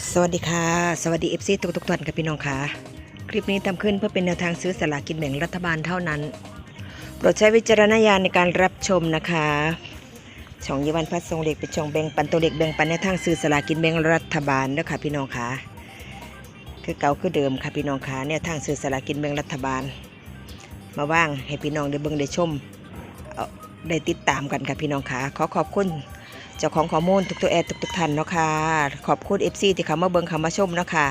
สวัสดีค่ะ สวัสดีเอฟซีทุกทุกท่านกับพี่น้องค่ะ คลิปนี้ทำขึ้นเพื่อเป็นแนวทางซื้อสลากินแบ่งรัฐบาลเท่านั้น โปรดใช้วิจารณญาณในการรับชมนะคะ ช่องยีวันพัดทรงเด็กเป็นช่องแบ่งปันตัวเด็กแบ่งปันในวทางซื้อสลากินแบ่งรัฐบาลเด้อค่ะพี่น้องค่ะ คือเก่าคือเดิมค่ะพี่น้องค่ะแนวทางซื้อสลากินแบ่งรัฐบาล มาว่างให้พี่น้องได้เบิ่งได้ชมได้ติดตามกันค่ะพี่น้องค่ะขอขอบคุณ จ้าของข้อมูลทุกตัวแอดทุกทุกๆท่านเนาะค่ะขอบคุณ FC ที่เขามาเบิ่งเขามาชมเนาะค่ะ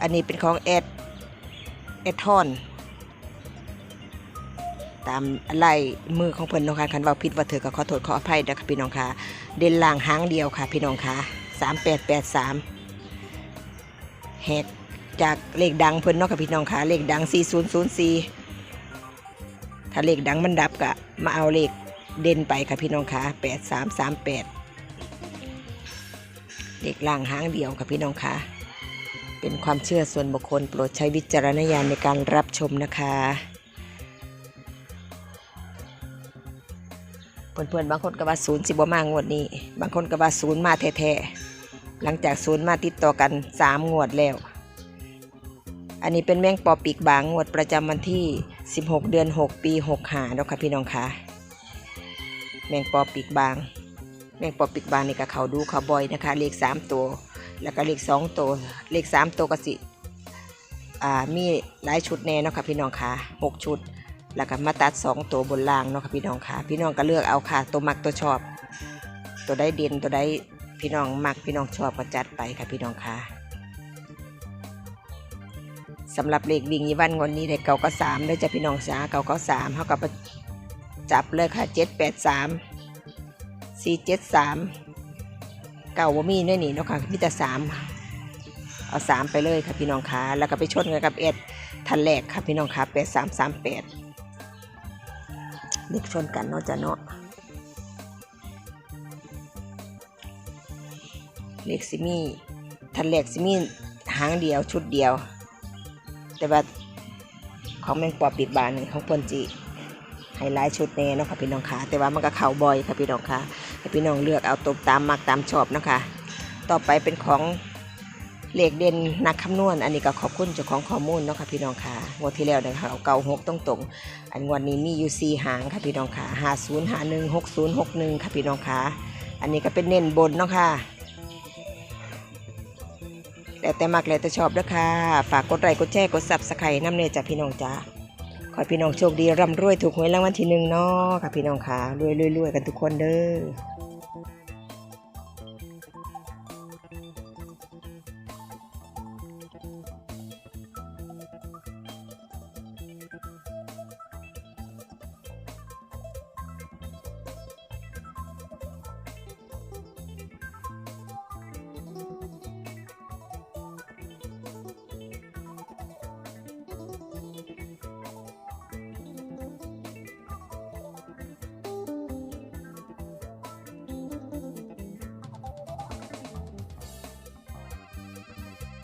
อันนี้เป็นของแอดแอดทอน ตามไล่มือของเพิ่นเนาะค่ะคันว่าผิดว่าเถือก็ขอโทษขออภัยนะคะพี่น้องค่ะ เด่นล่างหางเดียวค่ะ พี่น้องค่ะ3883แหกจากเลขดังเพิ่นเนาะค่ะพี่น้องค่ะเลขดัง 4004 ถ้าเลขดังมันดับก็มาเอาเลข เด่นไปค่ะพี่น้องคะแปดสามสามแปดเด็กล่างหางเดียวค่ะพี่น้องคะเป็นความเชื่อส่วนบุคคลโปรดใช้วิจารณญาณในการรับชมนะคะเพื่อนๆบางคนก็ว่าศูนย์สิบมางวดนี้ บางคนก็ว่าศูนย์มาแท้ๆหลังจากศูนย์มาติดต่อกันสามงวดแล้ว อันนี้เป็นแมงปอปีกบางงวดประจำวันที่ 16 เดือน 6 ปี 6หาเนาะค่ะพี่น้องคะ แมงปอปีกบาง แมงปอปีกบางนี่ก็เขาดูเขาบ่อยนะคะ เลขสามตัว แล้วก็เลขสองตัว เลขสามตัวก็สิอ่ามีหลายชุดแน่นะคะพี่น้องค่ะหกชุด แล้วก็มาตัดสองตัวบนล่างเนาะค่ะพี่น้องค่ะ พี่น้องก็เลือกเอาค่ะ ตัวมักตัวชอบ ตัวได้เด่นตัวได้พี่น้องมักพี่น้องชอบก็จัดไปค่ะพี่น้องค่ะสำหรับเลขวิ่งยี่วันงวดนี้ได้เก่าก็สามได้จะพี่น้องสาเก่าก็สามเท่ากับ จับเลยค่ะเจ็ดแปดสามสี่เจ็ดสามเก่าว่ามีด้วยนี่เนาะค่ะมีแต่สามเอาสามไปเลยค่ะพี่น้องคะแล้วก็ไปชนกันกับเอ็ดทันแรกค่ะพี่น้องคะแปดสามสามแปดเด็กชนกันเนาะจ้ะเนาะเลขซิมี่ทันแรกซิมี่หางเดียวชุดเดียว แต่ว่าของแมงปอปิดบานนี่ของปนจี ไฮไลท์ชุดแน่เนาะค่ะพี่น้องค่ะ แต่ว่ามันก็เข่าบ่อยค่ะพี่น้องค่ะให้พี่น้องเลือกเอาตบตามมักตามชอบนะคะต่อไปเป็นของเหลขเด่นนักคำนวณ อันนี้ก็ขอบคุณเจ้าของข้อมูลเนาะค่ะพี่น้องค่ะงวดที่แล้วเนี่ยค่ะเอาเก่าหกตรงตรงอันวดนี้มีอยู่สี่หางค่ะพี่น้องค่ะห้าศูนย์ห้าหนึ่งหกศูนย์หกหนึ่งค่ะพี่น้องค่ะ อันนี้ก็เป็นเน้นบนเนาะค่ะแต่แต่มักเลยแต่ชอบเด้อค่ะ ฝากกดไลค์กดแชร์กดซับสไครต์น้ำเนยจากพี่น้องจ้า ขอให้พี่น้องโชคดีร่ำรวยถูกหวยรางวัลที่หนึ่งเนาะค่ะพี่น้องค่ะรวยๆๆกันทุกคนเด้อ